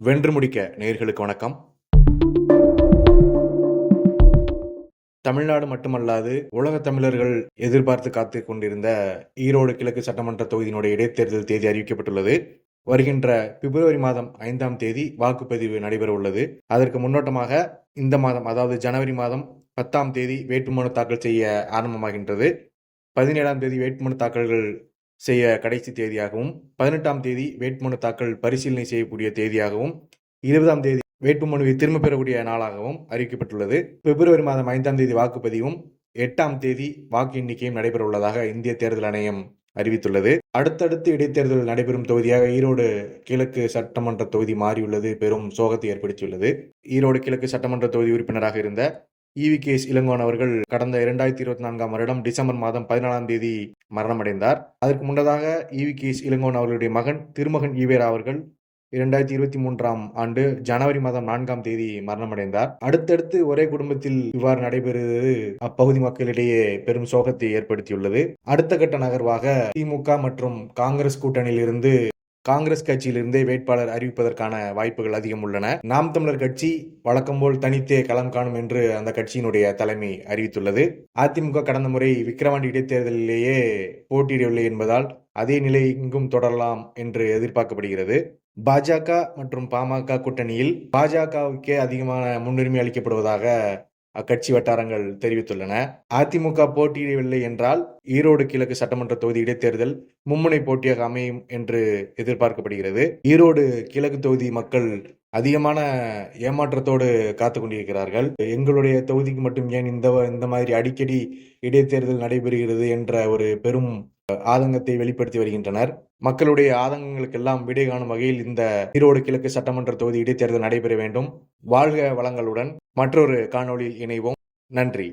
வென்று முடிக்க நேர்களுக்கு வணக்கம். தமிழ்நாடு மட்டுமல்லாது உலக தமிழர்கள் எதிர்பார்த்து காத்து கொண்டிருந்த ஈரோடு கிழக்கு சட்டமன்ற தொகுதியினுடைய இடைத்தேர்தல் தேதி அறிவிக்கப்பட்டுள்ளது. வருகின்ற பிப்ரவரி மாதம் ஐந்தாம் தேதி வாக்குப்பதிவு நடைபெற உள்ளது. அதற்கு முன்னோட்டமாக இந்த மாதம் அதாவது ஜனவரி மாதம் பத்தாம் தேதி வேட்புமனு தாக்கல் செய்ய ஆரம்பமாகின்றது. பதினேழாம் தேதி வேட்புமனு தாக்கல்கள் செய்ய கடைசி தேதியாகவும் பதினெட்டாம் தேதி வேட்புமனு தாக்கல் பரிசீலனை செய்யக்கூடிய தேதியாகவும் இருபதாம் தேதி வேட்புமனுவை திரும்ப பெறக்கூடிய நாளாகவும் அறிவிக்கப்பட்டுள்ளது. பிப்ரவரி மாதம் ஐந்தாம் தேதி வாக்குப்பதிவும் எட்டாம் தேதி வாக்கு எண்ணிக்கையும் நடைபெற உள்ளதாக இந்திய தேர்தல் ஆணையம் அறிவித்துள்ளது. அடுத்தடுத்து இடைத்தேர்தல் நடைபெறும் தொகுதியாக ஈரோடு கிழக்கு சட்டமன்ற தொகுதி மாறியுள்ளது. பெரும் சோகத்தை ஏற்படுத்தியுள்ளது. ஈரோடு கிழக்கு சட்டமன்ற தொகுதி உறுப்பினராக இருந்த இவி கே எஸ் இளங்கோன் அவர்கள் கடந்த இரண்டாயிரத்தி இருபத்தி நான்காம் வருடம் டிசம்பர் மாதம் பதினாலாம் தேதி மரணமடைந்தார். அதற்கு முன்னதாக இவி கே எஸ் இளங்கோன் அவர்களுடைய மகன் திருமகன் ஈவேரா அவர்கள் இரண்டாயிரத்தி இருபத்தி மூன்றாம் ஆண்டு ஜனவரி மாதம் நான்காம் தேதி மரணமடைந்தார். அடுத்தடுத்து ஒரே குடும்பத்தில் இவ்வாறு நடைபெறுவது அப்பகுதி மக்களிடையே பெரும் சோகத்தை ஏற்படுத்தியுள்ளது. அடுத்த கட்ட நகர்வாக திமுக மற்றும் காங்கிரஸ் கூட்டணியில் இருந்து காங்கிரஸ் கட்சியிலிருந்தே வேட்பாளர் அறிவிப்பதற்கான வாய்ப்புகள் அதிகம் உள்ளன. நாம் தமிழர் கட்சி வழக்கம் போல் தனித்தே களம் காணும் என்று அந்த கட்சியினுடைய தலைமை அறிவித்துள்ளது. அதிமுக கடந்த முறை விக்கிரவாண்டி இடைத்தேர்தலிலேயே போட்டியிடவில்லை என்பதால் அதே நிலை இங்கும் தொடரலாம் என்று எதிர்பார்க்கப்படுகிறது. பாஜக மற்றும் பாமக கூட்டணியில் பாஜகவுக்கே அதிகமான முன்னுரிமை அளிக்கப்படுவதாக அக்கட்சி வட்டாரங்கள் தெரிவித்துள்ளன. அதிமுக போட்டியிடவில்லை என்றால் ஈரோடு கிழக்கு சட்டமன்ற தொகுதி இடைத்தேர்தல் மும்முனை போட்டியாக அமையும் என்று எதிர்பார்க்கப்படுகிறது. ஈரோடு கிழக்கு தொகுதி மக்கள் அதிகமான ஏமாற்றத்தோடு காத்து கொண்டிருக்கிறார்கள். எங்களுடைய தொகுதிக்கு மட்டும் ஏன் இந்த இந்த மாதிரி அடிக்கடி இடைத்தேர்தல் நடைபெறுகிறது என்ற ஒரு பெரும் ஆதங்கத்தை வெளிப்படுத்தி வருகின்றனர். மக்களுடைய ஆதங்கங்களுக்கெல்லாம் விடை காணும் வகையில் இந்த ஈரோடு கிழக்கு சட்டமன்ற தொகுதி இடைத்தேர்தல் நடைபெற வேண்டும். வாழ்க வளங்களுடன் மற்றொரு காணொளியில் இணைவோம். நன்றி.